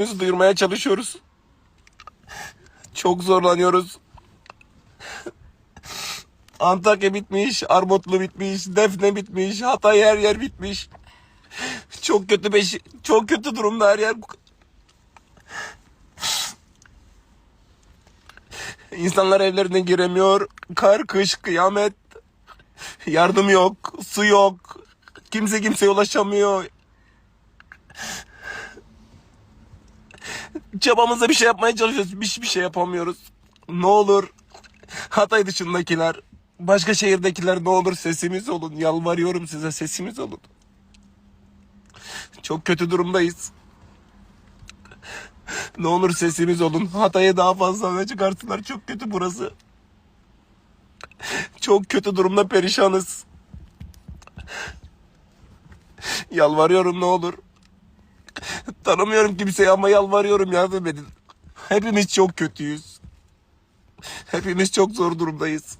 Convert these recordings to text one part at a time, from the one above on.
Sesimizi duyurmaya çalışıyoruz. Çok zorlanıyoruz. Antakya bitmiş, Armutlu bitmiş, Defne bitmiş, Hatay her yer bitmiş. Çok kötü beş, çok kötü durumda her yer. İnsanlar evlerine giremiyor. Kar, kış, kıyamet. Yardım yok, su yok. Kimse kimseye ulaşamıyor. Çabamızda bir şey yapmaya çalışıyoruz. Hiçbir şey yapamıyoruz. Ne olur Hatay dışındakiler, başka şehirdekiler ne olur sesimiz olun. Yalvarıyorum size sesimiz olun. Çok kötü durumdayız. Ne olur sesimiz olun. Hatay'ı daha fazla öne çıkartsınlar. Çok kötü burası. Çok kötü durumda perişanız. Yalvarıyorum ne olur. Tanımıyorum kimseyi ama yalvarıyorum yardım edin. Hepimiz çok kötüyüz. Hepimiz çok zor durumdayız.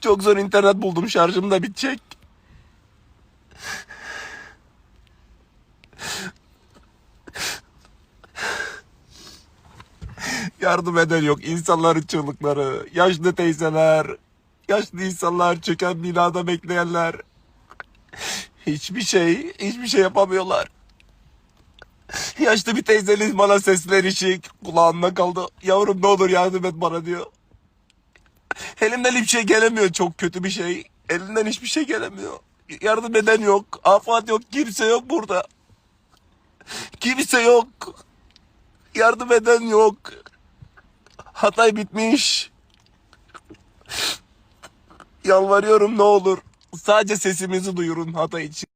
Çok zor internet buldum şarjım da bitecek. Yardım eden yok. İnsanların çığlıkları, yaşlı teyzeler, yaşlı insanlar, çöken binada bekleyenler. Hiçbir şey, hiçbir şey yapamıyorlar. Yaşlı bir teyzeniz bana seslenişi kulağımda kaldı. Yavrum ne olur yardım et bana diyor. Elimden hiçbir şey gelemiyor. Çok kötü bir şey. Elinden hiçbir şey gelemiyor. Yardım eden yok. Afat yok. Kimse yok burada. Kimse yok. Yardım eden yok. Hatay bitmiş. Yalvarıyorum ne olur. Sadece sesimizi duyurun Hatay için.